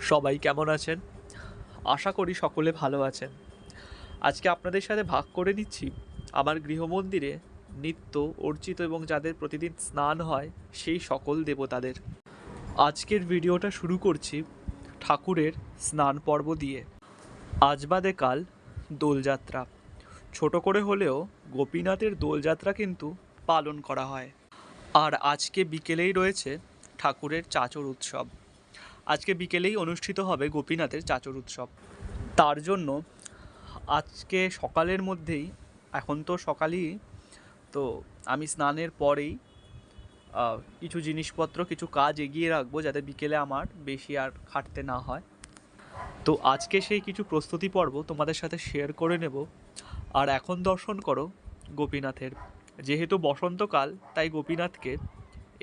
সবাই কেমন আছেন? আশা করি সকলে ভালো আছেন। আজকে আপনাদের সাথে ভাগ করে নিচ্ছি। আমার গৃহমন্দিরে নিত্য, অর্চিত এবং যাদের প্রতিদিন স্নান হয়, সেই সকল দেবতাদের। আজকের ভিডিওটা শুরু করছি ঠাকুরের স্নান পর্ব দিয়ে। আজ বাদে কাল দোলযাত্রা। ছোট করে হলেও গোপীনাথের দোলযাত্রা কিন্তু পালন করা হয়। আর আজকে বিকেলেই রয়েছে ঠাকুরের চাচর উৎসব। আজকে বিকেলেই অনুষ্ঠিত হবে গোপীনাথের চাচর উৎসব। তার জন্য আজকে সকালের মধ্যেই, এখন তো সকালই, তো আমি স্নানের পরেই কিছু জিনিসপত্র, কিছু কাজ এগিয়ে রাখব যাতে বিকেলে আমার বেশি আর খাটতে না হয়। তো আজকে সেই কিছু প্রস্তুতি পর্ব তোমাদের সাথে শেয়ার করে নেব। আর এখন দর্শন করো গোপীনাথের। যেহেতু বসন্তকাল, তাই গোপীনাথকে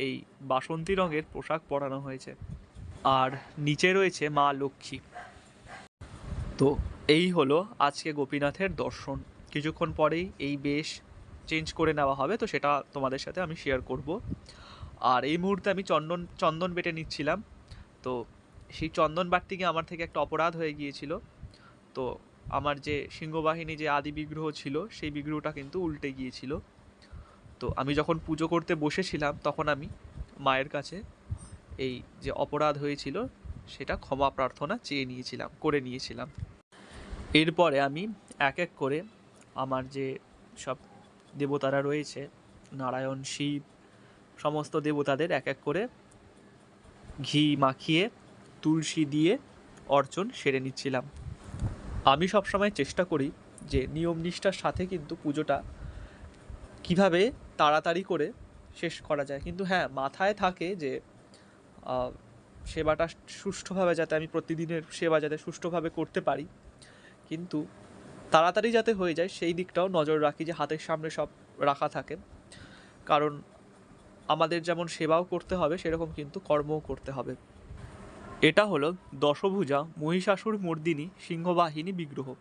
এই বাসন্তী রঙের পোশাক পরানো হয়েছে। আর নিচে রয়েছে মা লক্ষ্মী। তো এই হলো আজকে গোপীনাথের দর্শন। কিছুক্ষণ পরেই এই বেশ চেঞ্জ করে নেওয়া হবে, তো সেটা তোমাদের সাথে আমি শেয়ার করব। আর এই মুহূর্তে আমি চন্দন চন্দন বেটে নিচ্ছিলাম। তো সেই চন্দন গিয়ে আমার থেকে একটা অপরাধ হয়ে গিয়েছিল? তো আমার যে সিংহবাহিনী যে আদি বিগ্রহ ছিল, সেই বিগ্রহটা কিন্তু উল্টে গিয়েছিল। তো আমি যখন পুজো করতে বসেছিলাম, তখন আমি মায়ের কাছে এই যে অপরাধ হয়েছিল, সেটা ক্ষমা প্রার্থনা চেয়ে নিয়েছিলাম, করে নিয়েছিলাম। এরপরে আমি এক এক করে আমার যে সব দেবতারা রয়েছে, নারায়ণ, শিব, সমস্ত দেবতাদের এক এক করে ঘি মাখিয়ে, তুলসী দিয়ে অর্চন সেরে নিচ্ছিলাম। আমি সবসময় চেষ্টা করি যে নিয়ম নিষ্ঠার সাথে কিন্তু পুজোটা কীভাবে তাড়াতাড়ি করে শেষ করা যায়। কিন্তু হ্যাঁ মাথায় থাকে যে সেবাটা সুষ্ঠুভাবে যাতে আমি প্রতিদিনের সেবা যাতে সুষ্ঠুভাবে করতে পারি। কিন্তু তাড়াতাড়ি যাতে হয়ে যায়, সেই দিকটাও নজর রাখি যে হাতের সামনে সব রাখা থাকে। কারণ আমাদের যেমন সেবাও করতে হবে, সেরকম কিন্তু কর্মও করতে হবে। এটা হলো দশভুজা মহিষাসুর মর্দিনী সিংহবাহিনী বিগ্রহ।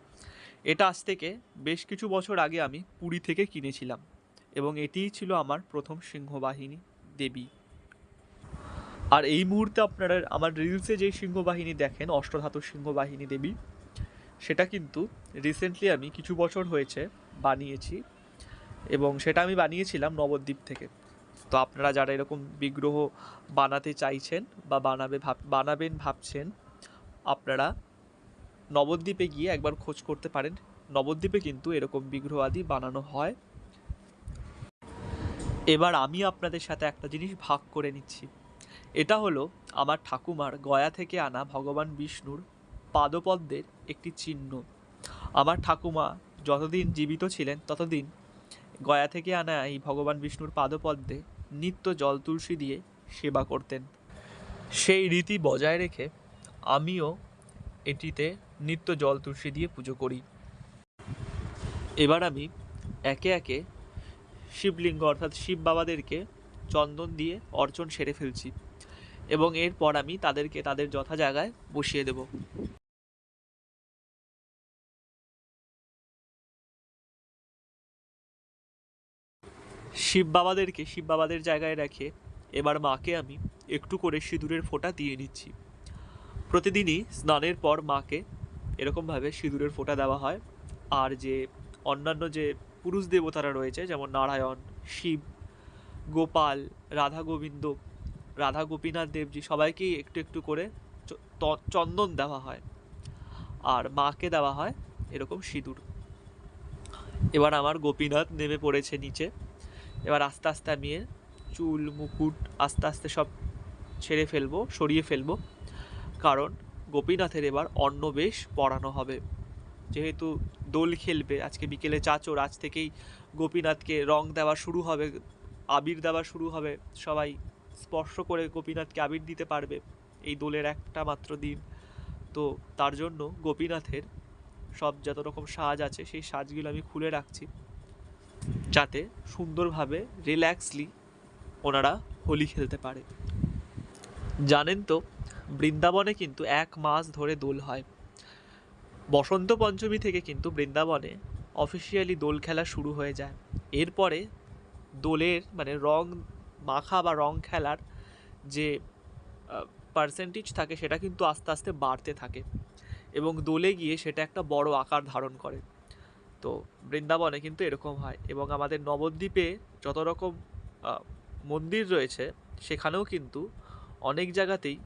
এটা আজ থেকে বেশ কিছু বছর আগে আমি পুরী থেকে কিনেছিলাম এবং এটিই ছিল আমার প্রথম সিংহবাহিনী দেবী। আর এই মুহূর্তে আপনারা আমার রিলসে যেই সিংহবাহিনী দেখেন, অষ্টধাতু সিংহবাহিনী দেবী, সেটা কিন্তু রিসেন্টলি আমি কিছু বছর হয়েছে বানিয়েছি এবং সেটা আমি বানিয়েছিলাম নবদ্বীপ থেকে। তো আপনারা যারা এরকম বিগ্রহ বানাতে চাইছেন বা বানাবে ভাব, বানাবেন ভাবছেন, আপনারা নবদ্বীপে গিয়ে একবার খোঁজ করতে পারেন। নবদ্বীপে কিন্তু এরকম বিগ্রহ আদি বানানো হয়। এবার আমি আপনাদের সাথে একটা জিনিস ভাগ করে নিচ্ছি। এটা হলো আমার ঠাকুমার গয়া থেকে আনা ভগবান বিষ্ণুর পাদপদ্মের একটি চিহ্ন। আমার ঠাকুমা যতদিন জীবিত ছিলেন, ততদিন গয়া থেকে আনা এই ভগবান বিষ্ণুর পাদপদ্মে নিত্য জল তুলসী দিয়ে সেবা করতেন। সেই রীতি বজায় রেখে আমিও এটিতে নিত্য জল তুলসী দিয়ে পুজো করি। এবার আমি একে একে শিবলিঙ্গ অর্থাৎ শিব বাবাদেরকে চন্দন দিয়ে অর্চন সেরে ফেলছি। এবং এরপর আমি তাদেরকে তাদের যথা জায়গায় বসিয়ে দেব। শিব বাবাদেরকে, শিব বাবাদের জায়গায় রেখে এবার মাকে আমি একটু করে সিঁদুরের ফোঁটা দিয়ে নিচ্ছি। প্রতিদিনই স্নানের পর মাকে এরকমভাবে সিঁদুরের ফোঁটা দেওয়া হয়। আর যে অন্যান্য যে পুরুষ দেবতারা রয়েছে, যেমন নারায়ণ, শিব, গোপাল, রাধা গোবিন্দ রাধা গোপীনাথ দেবজি সবাইকেই একটু একটু করে চন্দন দেওয়া হয়। আর মাকে দেওয়া হয় এরকম সিঁদুর। এবার আমার গোপীনাথ নেমে পড়েছে নিচে। এবার আস্তে আস্তে আমি চুল, মুকুট আস্তে আস্তে সব ছেড়ে ফেলব, সরিয়ে ফেলব। কারণ গোপীনাথের এবার অন্নবেশ পরানো হবে। যেহেতু দোল খেলবে, আজকে বিকেলে চাচর, আজ থেকেই গোপীনাথকে রং দেওয়া শুরু হবে, আবির দেওয়া শুরু হবে সবাই। স্পর্শ করে গোপীনাথকে আবির দিতে পারবে এই দোলের একটা মাত্র দিন। তো তার জন্য গোপীনাথের সব যত রকম সাজ আছে, সেই সাজগুলো আমি খুলে রাখছি। যাতে সুন্দরভাবে রিল্যাক্সলি ওনারা হোলি খেলতে পারে। জানেন তো, বৃন্দাবনে কিন্তু এক মাস ধরে দোল হয়। বসন্ত পঞ্চমী থেকে কিন্তু বৃন্দাবনে অফিসিয়ালি দোল খেলা শুরু হয়ে যায়। এরপরে দোলের মানে রং মাখা বা রং খেলার যে পার্সেন্টেজ থাকে সেটা কিন্তু আস্তে আস্তে বাড়তে থাকে এবং দোলে গিয়ে সেটা একটা বড় আকার ধারণ করে। তো বৃন্দাবনে কিন্তু এরকম হয় এবং আমাদের নবদ্বীপে যত রকম মন্দির রয়েছে সেখানেও কিন্তু অনেক জায়গাতেই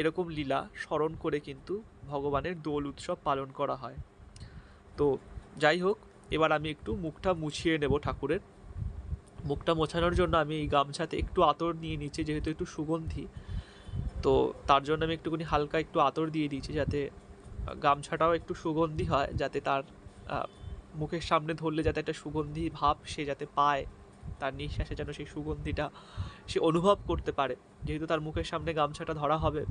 এরকম লীলা স্মরণ করে কিন্তু ভগবানের দোল উৎসব পালন করা হয়। তো যাই হোক, এবার আমি একটু মুখটা মুছিয়ে নেব ঠাকুরের। মুখটা মোছানোর জন্য আমি এই গামছাতে একটু আতর নিয়ে নিচ্ছি, যেহেতু একটু সুগন্ধি। তো তার জন্য আমি একটুখানি হালকা একটু আতর দিয়ে দিয়েছি যাতে গামছাটাও একটু সুগন্ধি হয়, যাতে তার মুখের সামনে ধরলে যাতে একটা সুগন্ধি ভাব সে যাতে পায়, তার নিঃশ্বাসে যেন সেই সুগন্ধিটা সে অনুভব করতে পারে। যেহেতু তার মুখের সামনে গামছাটা ধরা হবে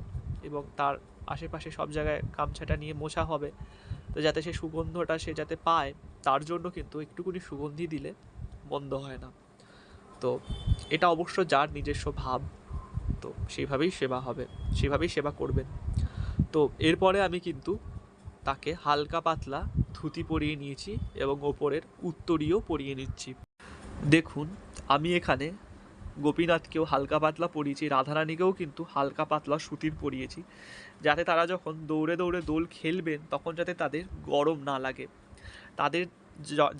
এবং তার আশেপাশে সব জায়গায় গামছাটা নিয়ে মোছা হবে, তো যাতে সে সুগন্ধটা সে যাতে পায়, তার জন্য কিন্তু একটুকুনি সুগন্ধি দিলে বন্ধ হয় না। তো এটা অবশ্য যার নিজস্ব ভাব, তো সেইভাবেই সেবা হবে সেভাবেই সেবা করবেন। তো এরপরে আমি কিন্তু তাকে হালকা পাতলা ধুতি পরিয়ে নিয়েছি এবং ওপরের উত্তরীয় পরিয়ে নিচ্ছি। দেখুন, আমি এখানে গোপীনাথকেও হালকা পাতলা পরিয়েছি, রাধারানীকেও কিন্তু হালকা পাতলা সুতির পরিয়েছি, যাতে তারা যখন দৌড়ে দৌড়ে দোল খেলবেন, তখন যাতে তাদের গরম না লাগে, তাদের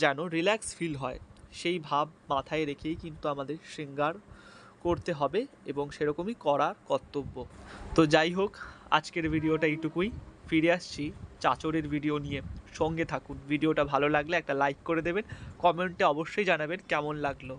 যেন রিল্যাক্স ফিল হয়। সেই ভাব মাথায় রেখেই কিন্তু আমাদের শৃঙ্গার করতে হবে এবং সেরকমই করার কর্তব্য। তো যাই হোক, আজকের ভিডিওটা এইটুকুই। ফিরে আসছি চাচরের ভিডিও নিয়ে। সঙ্গে থাকুন। ভিডিওটা ভালো লাগলে একটা লাইক করে দেবেন। কমেন্টে অবশ্যই জানাবেন কেমন লাগল।